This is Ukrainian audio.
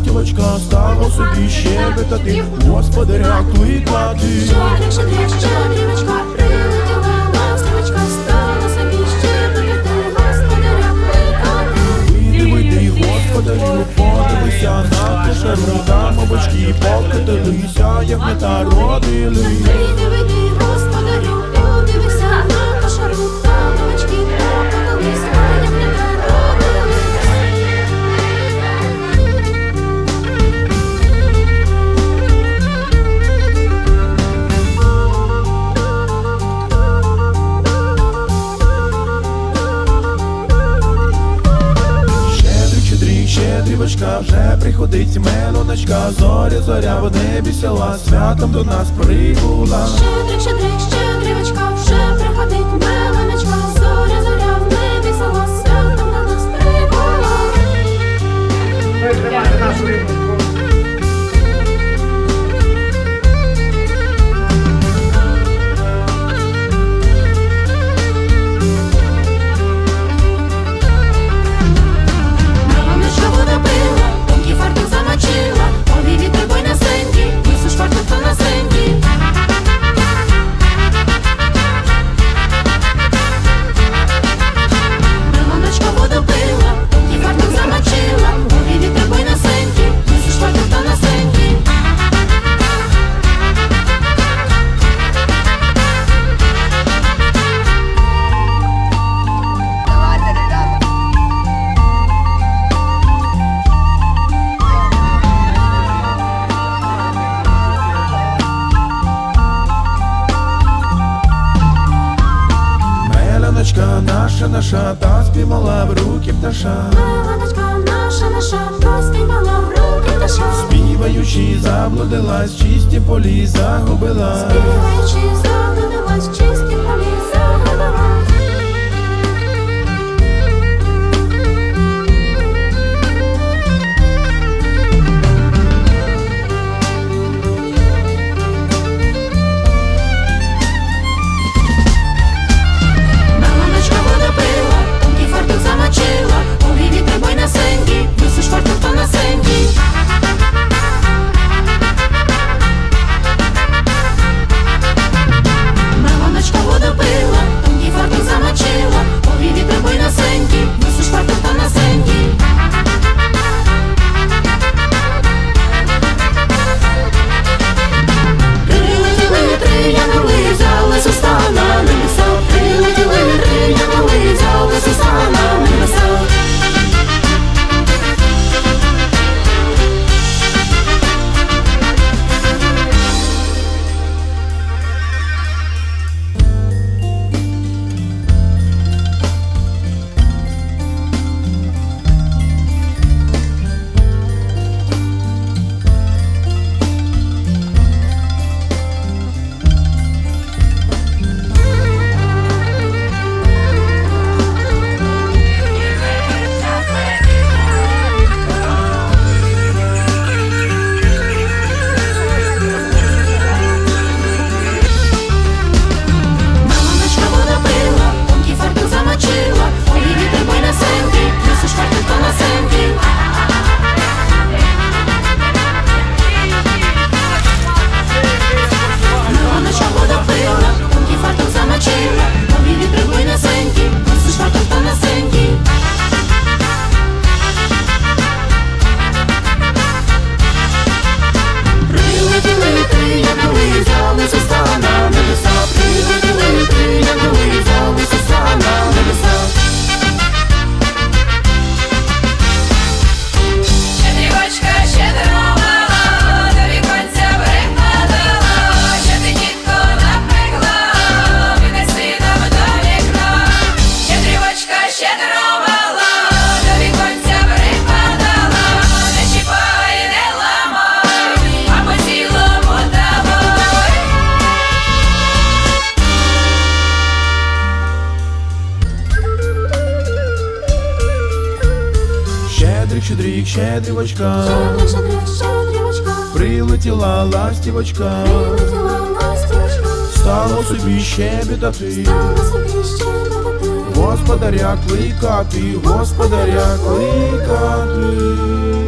ластівочка, стану собі щебетати, господаря кликати. Чорничка, чорничка, дівочка, вже приходить мелоночка, зоря, зоря в небі села, святом до нас прибула. Щедрик, щедрик, щедрик наша, наша, та спіймала в руки пташа. Леваночка наша, наша, та спіймала в руки пташа. Співаючи, заблудилась, чисті полі загубила. Співаючи, заблудилась, чисті щедрік, щедрівочка, прилетіла ластівочка, стало собі щебетати, господаря кликати, господаря кликати.